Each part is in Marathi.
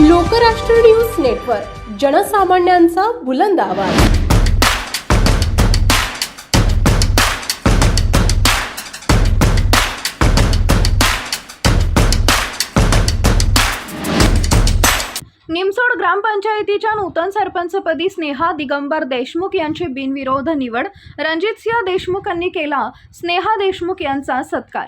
लोकराष्ट्र न्यूज नेटवर्क जनसामान्यांचा बुलंद आवाज. निमसोड ग्रामपंचायतीच्या नूतन सरपंचपदी स्नेहा दिगंबर देशमुख यांची बिनविरोध निवड. रणजितसिंह देशमुख यांनी केला स्नेहा देशमुख यांचा सत्कार.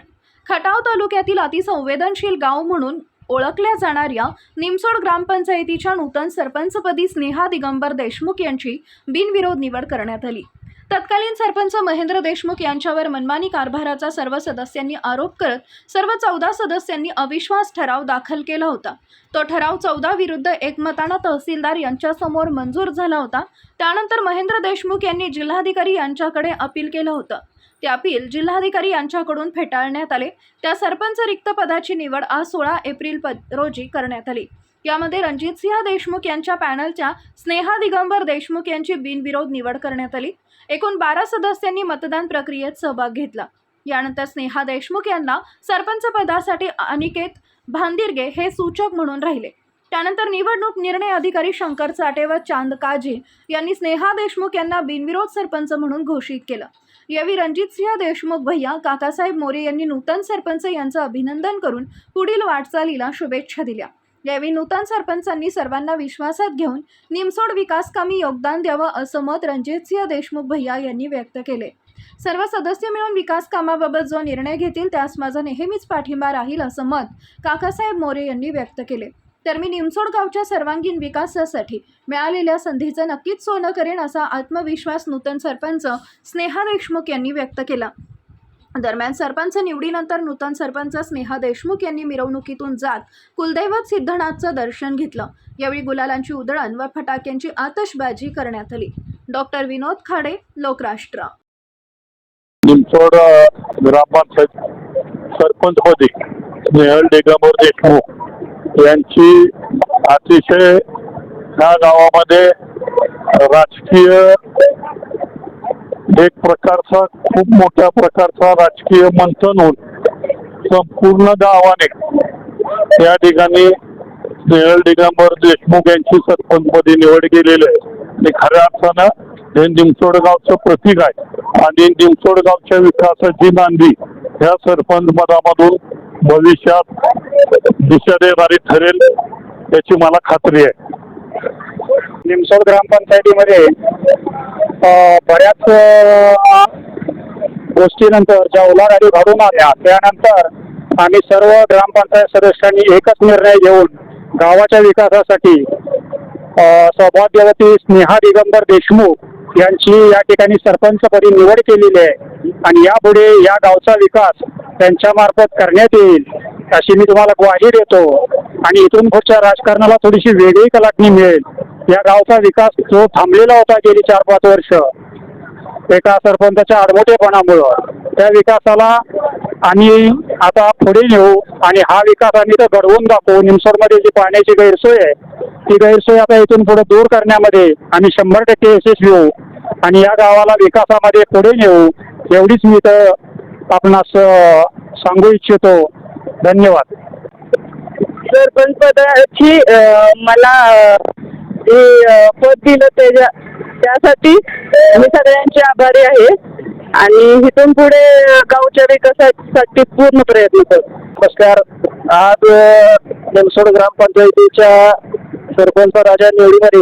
खटाव तालुक्यातील अतिसंवेदनशील गाव म्हणून ओळखल्या जाणाऱ्या निमसोड ग्रामपंचायतीच्या नूतन सरपंचपदी स्नेहा दिगंबर देशमुख यांची बिनविरोध निवड करण्यात आली. तत्कालीन सरपंच महेंद्र देशमुख यांच्यावर मनमानी कारभाराचा सर्व सदस्यांनी आरोप करत सर्व चौदा सदस्यांनी अविश्वास ठराव दाखल केला होता. तो ठराव चौदा विरुद्ध एकमतानं तहसीलदार यांच्यासमोर मंजूर झाला होता. त्यानंतर महेंद्र देशमुख यांनी जिल्हाधिकारी यांच्याकडे अपील केलं होतं. ते अपील जिल्हाधिकारी यांच्याकडून फेटाळण्यात आले. त्या सरपंच रिक्त पदाची निवड आज सोळा एप्रिल रोजी करण्यात आली. यामध्ये रणजितसिंह देशमुख यांच्या पॅनलच्या स्नेहा दिगंबर देशमुख यांची बिनविरोध निवड करण्यात आली. एकूण बारा सदस्यांनी मतदान प्रक्रियेत सहभाग घेतला. यानंतर स्नेहा देशमुख यांना सरपंच पदासाठी अनिकेत भांदिरगे हे सूचक म्हणून राहिले. त्यानंतर निवडणूक निर्णय अधिकारी शंकर चाटे व चांद काजी यांनी स्नेहा देशमुख यांना बिनविरोध सरपंच म्हणून घोषित केलं. यावेळी रणजितसिंह देशमुख भैया काकासाहेब मोरे यांनी नूतन सरपंच यांचं अभिनंदन करून पुढील वाटचालीला शुभेच्छा दिल्या. यावेळी नूतन सरपंचांनी सर्वांना विश्वासात घेऊन निमसोड विकासकामी योगदान द्यावं असं मत रणजितसिंह देशमुख भैया यांनी व्यक्त केले. सर्व सदस्य मिळून विकास कामाबाबत जो निर्णय घेतील त्यास माझा नेहमीच पाठिंबा राहील असं मत काकासाहेब मोरे यांनी व्यक्त केले. तर मी निमसोड गावच्या सर्वांगीण विकासासाठी मिळालेल्या संधीचं नक्कीच सोनं करेन असा आत्मविश्वास नूतन सरपंच स्नेहा देशमुख यांनी व्यक्त केला. दरम्यान सरपंच निवडीनंतर नूतन सरपंच स्नेहा देशमुख यांनी मिरवणुकीतून जात कुलदैवत सिद्धनाथचं दर्शन घेतलं. यावेळी गुलालांची उधळण व फटाक्यांची आतषबाजी करण्यात आली. डॉक्टर विनोद खाडे लोकराष्ट्र. निमसोड ग्रामपंचायत सरपंचपदी स्नेहल डेगामोर देशमुख यांची अतिशय ह्या गावामध्ये राजकीय एक प्रकारचा खूप मोठ्या प्रकारचा राजकीय मंथन होऊन संपूर्ण गावाने या ठिकाणी स्नेहल दिगंबर देशमुख यांची सरपंचपदी निवड केलेली आहे. आणि खऱ्या अर्थानं हे निमसोडगावचं प्रतीक आहे. आणि निमसोडगावच्या विकासाची नांदी ह्या सरपंच पदामधून भविष्यात दिशा देणारी ठरेल याची मला खात्री आहे. निमसोड ग्रामपंचायतीमध्ये बऱ्याच गोष्टीनंतर ज्या उलाढाली घडून आल्या त्यानंतर आम्ही सर्व ग्रामपंचायत सदस्यांनी एकच निर्णय घेऊन गावाच्या विकासासाठी अ, सौभाग्यवती स्नेहा दिगंबर देशमुख यांची या ठिकाणी सरपंचपदी निवड केलेली आहे आणि यापुढे या गावचा विकास त्यांच्यामार्फत करण्यात येईल अशी मी तुम्हाला ग्वाही देतो. आणि इथून पुढच्या राजकारणाला थोडीशी वेगळी कलाटणी मिळेल. या गावचा विकास जो थांबलेला होता गेली चार पाच वर्ष एका सरपंचाच्या आडमोठेपणामुळं त्या विकासाला आम्ही आता पुढे नेऊ आणि हा विकास आम्ही तर घडवून दाखवू. निमसरमध्ये जी पाण्याची गैरसोय आहे ती गैरसोय आता इथून पुढे दूर करण्यामध्ये आम्ही शंभर टक्के यशस्वी होऊ आणि या गावाला विकासामध्ये पुढे नेऊ एवढीच मी तर आपणास सांगू इच्छितो. धन्यवाद. सरपंच पदाची मला पद दिलं त्याच्या त्यासाठी. मी सगळ्यांचे आभारी आहे. आणि इथून पुढे गावच्या विकासासाठी पूर्ण प्रयत्न करतो नमस्कार. आज मनसोड ग्रामपंचायतीच्या सरपंच राजा निवडीमध्ये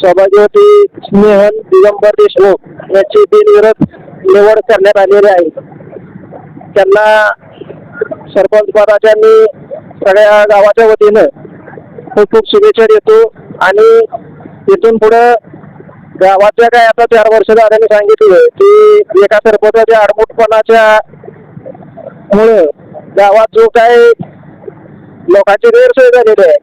सौभाग्यवती स्नेहन दिगंबर देशमुख यांची बिनविरोध निवड करण्यात आलेली आहे. त्यांना सरपंच पदाच्या सगळ्या गावाच्या वतीनं खूप खूप शुभेच्छा देतो. आणि इथून पुढं गावातल्या काय आता चार वर्ष झाल्याने सांगितलं की एका सरपंचाच्या अडमुटपणाच्या मुळे गावात जो काय लोकांची गैरसोय झालेली आहे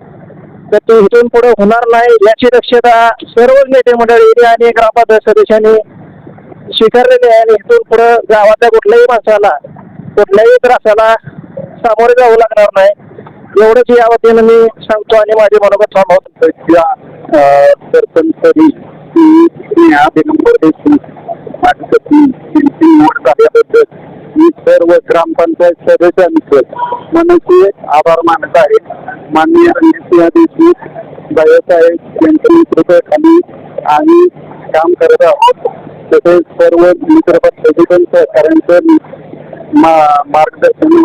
तर तो इथून पुढे होणार नाही याची दक्षता सर्व नेते मंडळी आणि ग्रामपंचायत सदस्यांनी स्वीकारलेली आहे. आणि इथून पुढे गावातल्या कुठल्याही माणसाला कुठल्याही त्रासाला सामोरे जावं लागणार नाही. एवढंच या वतीनं मी सांगतो आणि माझे मनोगत थांबवतो सरपंचपदी स्नेहा दिगंबर देशमुख माझ्यासाठी निवड झाल्याबद्दल. मी सर्व ग्रामपंचायत सदस्यांचं मनसे आभार मानत आहे. माननीय रणजितसिंह देशमुख बाळासाहेब यांच्या नेतृत्वाखाली आम्ही काम करत आहोत. तसेच सर्व मित्रपद सजिकल सहकाऱ्यांचं मा- मार्गदर्शन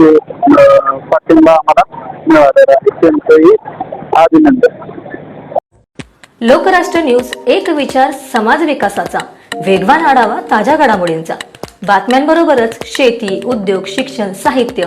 ते पाठिंबा आम्हाला मिळालेला आहे. त्यांचंही अभिनंदन. लोकराष्ट्र न्यूज एक विचार समाज विकासाचा. वेगवान आढावा ताज्या घडामोडींचा. बातम्यांबरोबरच शेती उद्योग शिक्षण साहित्य